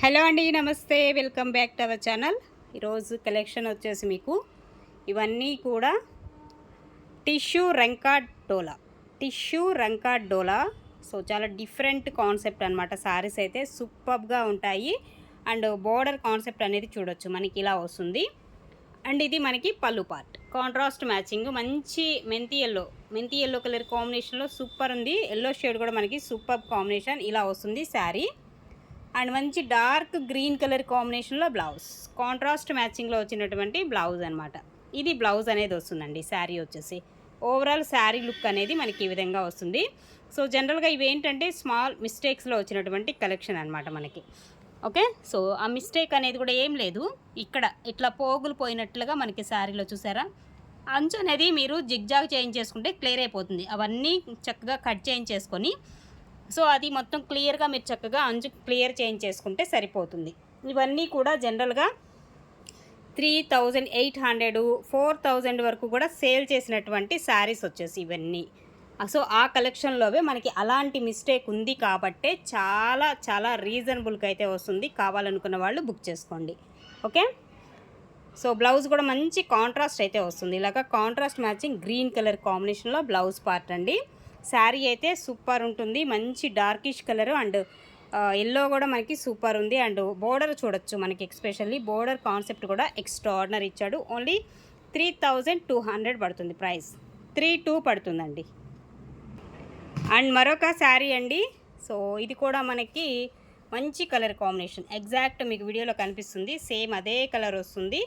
Hello అండి నమస్తే. Welcome back to our channel. ఈరోజు కలెక్షన్ వచ్చేసి మీకు ఇవన్నీ కూడా టిష్యూ రంకాడ్ డోలా టిష్యూ రంకార్డ్ డోలా సో చాలా డిఫరెంట్ కాన్సెప్ట్ అనమాట సారీస్ అయితే సూపర్గా ఉంటాయి. అండ్ బోర్డర్ కాన్సెప్ట్ అనేది చూడొచ్చు. మనకి ఇలా వస్తుంది. అండ్ ఇది మనకి పళ్ళు పార్ట్. Contrast matching. మంచి మెంతి ఎల్లో. మెంతి ఎల్లో కలర్ కాంబినేషన్లో సూపర్ ఉంది. ఎల్లో షేడ్ కూడా మనకి సూపర్ కాంబినేషన్ ఇలా వస్తుంది శారీ అండ్ మంచి డార్క్ గ్రీన్ కలర్ కాంబినేషన్లో బ్లౌజ్. కాంట్రాస్ట్ మ్యాచింగ్లో వచ్చినటువంటి బ్లౌజ్ అనమాట ఇది బ్లౌజ్ అనేది వస్తుందండి శారీ వచ్చేసి. ఓవరాల్ శారీ లుక్ అనేది మనకి ఈ విధంగా వస్తుంది. సో జనరల్గా ఇవి ఏంటంటే స్మాల్ మిస్టేక్స్లో వచ్చినటువంటి కలెక్షన్ అనమాట మనకి. ఓకే? సో ఆ మిస్టేక్ అనేది కూడా ఏం లేదు. ఇక్కడ ఇట్లా పోగులు పోయినట్లుగా మనకి శారీలో చూసారా? అంచు అనేది మీరు జిగ్జాగ్ చేంజ్ చేసుకుంటే క్లియర్ అయిపోతుంది. అవన్నీ చక్కగా కట్ చేంజ్ చేసుకొని సో అది మొత్తం క్లియర్గా మీరు చక్కగా అంచు క్లియర్ చేంజ్ చేసుకుంటే సరిపోతుంది. ఇవన్నీ కూడా జనరల్గా three thousand eight hundred four thousand వరకు కూడా సేల్ చేసినటువంటి శారీస్ వచ్చేసి ఇవన్నీ. సో ఆ కలెక్షన్లోవే మనకి అలాంటి మిస్టేక్ ఉంది కాబట్టే చాలా చాలా రీజనబుల్గా అయితే వస్తుంది. కావాలనుకున్న వాళ్ళు బుక్ చేసుకోండి. ఓకే? సో బ్లౌజ్ కూడా మంచి కాంట్రాస్ట్ అయితే వస్తుంది. ఇలాగ కాంట్రాస్ట్ మ్యాచింగ్ గ్రీన్ కలర్ కాంబినేషన్లో బ్లౌజ్ పార్ట్ అండి. శారీ అయితే సూపర్ ఉంటుంది. మంచి డార్కిష్ కలర్ అండ్ ఎల్లో కూడా మనకి సూపర్ ఉంది. అండ్ బోర్డర్ చూడొచ్చు మనకి ఎక్స్పెషల్లీ. బోర్డర్ కాన్సెప్ట్ కూడా ఎక్స్ట్రా ఆర్డినర్ ఇచ్చాడు. Only three thousand two hundred పడుతుంది ప్రైస్. త్రీ టూ పడుతుందండి. అండ్ మరొక శారీ అండి. సో ఇది కూడా మనకి మంచి కలర్ కాంబినేషన్. ఎగ్జాక్ట్ మీకు వీడియోలో కనిపిస్తుంది. సేమ్ అదే కలర్ వస్తుంది.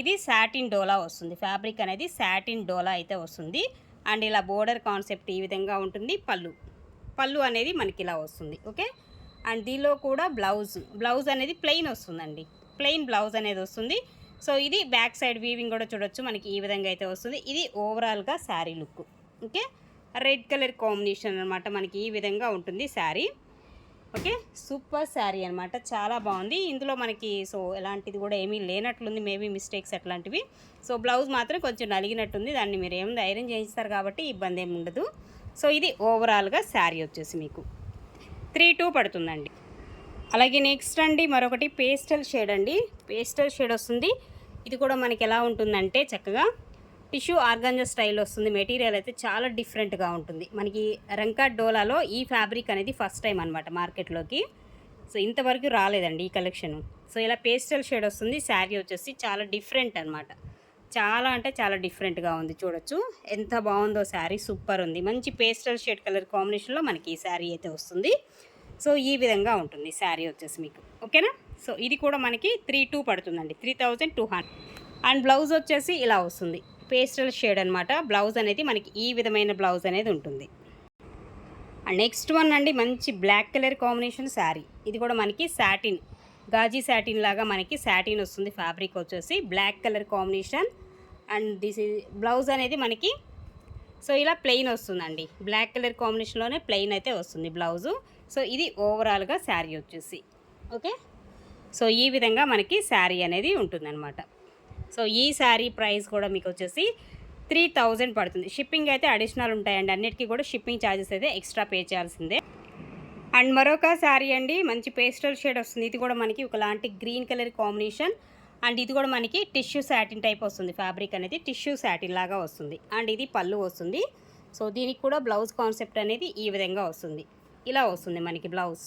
ఇది సాటిన్ డోలా వస్తుంది. ఫ్యాబ్రిక్ అనేది శాటిన్ డోలా అయితే వస్తుంది. అండ్ ఇలా బోర్డర్ కాన్సెప్ట్ ఈ విధంగా ఉంటుంది. పళ్ళు. పళ్ళు అనేది మనకి ఇలా వస్తుంది. ఓకే? అండ్ దీనిలో కూడా బ్లౌజ్. బ్లౌజ్ అనేది ప్లెయిన్ వస్తుందండి. ప్లెయిన్ బ్లౌజ్ అనేది వస్తుంది. సో ఇది బ్యాక్ సైడ్ వీవింగ్ కూడా చూడొచ్చు. మనకి ఈ విధంగా అయితే వస్తుంది. ఇది ఓవరాల్గా sari look. Okay? Red colour combination అనమాట మనకి ఈ విధంగా ఉంటుంది శారీ. ఓకే? సూపర్ శారీ అనమాట చాలా బాగుంది. ఇందులో మనకి సో ఎలాంటిది కూడా ఏమీ లేనట్లుంది. మేబీ మిస్టేక్స్ అట్లాంటివి. సో బ్లౌజ్ మాత్రం కొంచెం నలిగినట్టుంది. దాన్ని మీరు ఏముంది ఐరన్ చేయిస్తారు కాబట్టి ఇబ్బంది ఏమి ఉండదు. సో ఇది ఓవరాల్గా శారీ వచ్చేసి మీకు. త్రీ టూ పడుతుందండి. అలాగే నెక్స్ట్ అండి మరొకటి పేస్టల్ షేడ్ అండి. పేస్టల్ షేడ్ వస్తుంది. ఇది కూడా మనకి ఎలా ఉంటుందంటే చక్కగా టిష్యూ ఆర్గాంజా స్టైల్ వస్తుంది. మెటీరియల్ అయితే చాలా డిఫరెంట్గా ఉంటుంది. మనకి రంకా డోలాలో ఈ ఫ్యాబ్రిక్ అనేది ఫస్ట్ టైం అనమాట మార్కెట్లోకి. సో ఇంతవరకు రాలేదండి ఈ కలెక్షన్. సో ఇలా పేస్టల్ షేడ్ వస్తుంది. శారీ వచ్చేసి చాలా డిఫరెంట్ అనమాట చాలా అంటే చాలా డిఫరెంట్గా ఉంది చూడొచ్చు. ఎంత బాగుందో శారీ సూపర్ ఉంది. మంచి పేస్టల్ షేడ్ కలర్ కాంబినేషన్లో మనకి ఈ శారీ అయితే వస్తుంది. సో ఈ విధంగా ఉంటుంది శారీ వచ్చేసి మీకు. ఓకేనా? సో ఇది కూడా మనకి త్రీ టూ పడుతుందండి. Three thousand two hundred. And blouse వచ్చేసి ఇలా వస్తుంది. పేస్టల్ షేడ్ అనమాట బ్లౌజ్ అనేది మనకి ఈ విధమైన బ్లౌజ్ అనేది ఉంటుంది. అండ్ నెక్స్ట్ వన్ అండి మంచి బ్లాక్ కలర్ కాంబినేషన్ శారీ. ఇది కూడా మనకి సాటిన్ గాజీ శాటిన్ లాగా మనకి సాటిన్ వస్తుంది ఫ్యాబ్రిక్ వచ్చేసి. Black colour combination and this blouse అనేది మనకి సో ఇలా ప్లెయిన్ వస్తుందండి. బ్లాక్ కలర్ కాంబినేషన్లోనే ప్లెయిన్ అయితే వస్తుంది బ్లౌజు. సో ఇది ఓవరాల్గా శారీ వచ్చేసి. ఓకే? సో ఈ విధంగా మనకి శారీ అనేది ఉంటుందన్నమాట. సో ఈ శారీ ప్రైస్ కూడా మీకు వచ్చేసి త్రీ థౌజండ్ పడుతుంది. షిప్పింగ్ అయితే అడిషనల్ ఉంటాయండి. అన్నిటికీ కూడా షిప్పింగ్ ఛార్జెస్ అయితే ఎక్స్ట్రా పే చేయాల్సిందే. అండ్ మరొక శారీ అండి మంచి పేస్టల్ షేడ్ వస్తుంది. ఇది కూడా మనకి ఒకలాంటి గ్రీన్ కలర్ కాంబినేషన్ అండ్ ఇది కూడా మనకి టిష్యూ శాటిన్ టైప్ వస్తుంది. ఫ్యాబ్రిక్ అనేది టిష్యూ శాటిన్ లాగా వస్తుంది. అండ్ ఇది పళ్ళు వస్తుంది. సో దీనికి కూడా బ్లౌజ్ కాన్సెప్ట్ అనేది ఈ విధంగా వస్తుంది. ఇలా వస్తుంది మనకి blouse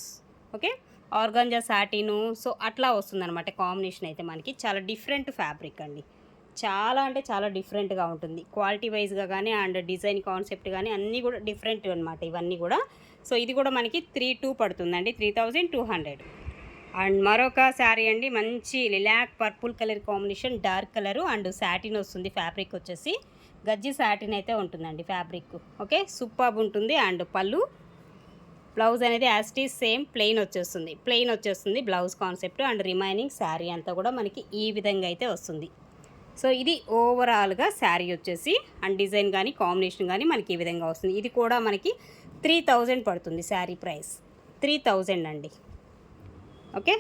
okay organza satin so అట్లా వస్తుందన్నమాట కాంబినేషన్ అయితే మనకి. చాలా డిఫరెంట్ ఫ్యాబ్రిక్ అండి. చాలా అంటే చాలా డిఫరెంట్గా ఉంటుంది. క్వాలిటీ వైజ్గా కానీ అండ్ డిజైన్ కాన్సెప్ట్ కానీ అన్నీ కూడా డిఫరెంట్ అనమాట ఇవన్నీ కూడా. సో ఇది కూడా మనకి త్రీ టూ పడుతుందండి. Three thousand two hundred. And మరొక శారీ అండి. మంచి lilac purple colour combination dark colour and satin వస్తుంది ఫ్యాబ్రిక్ వచ్చేసి. గజ్జి సాటిన్ అయితే ఉంటుందండి ఫ్యాబ్రిక్. ఓకే? సూపర్ ఉంటుంది అండ్ పళ్ళు బ్లౌజ్ అనేది as it is same plain వచ్చేస్తుంది. ప్లెయిన్ వచ్చేస్తుంది blouse concept and remaining sari అంతా కూడా మనకి ఈ విధంగా అయితే వస్తుంది. సో ఇది ఓవరాల్గా శారీ వచ్చేసి అండ్ డిజైన్ కానీ కాంబినేషన్ కానీ మనకి ఈ విధంగా వస్తుంది. ఇది కూడా మనకి త్రీ థౌజండ్ పడుతుంది శారీ ప్రైస్ త్రీ థౌజండ్ అండి. ఓకే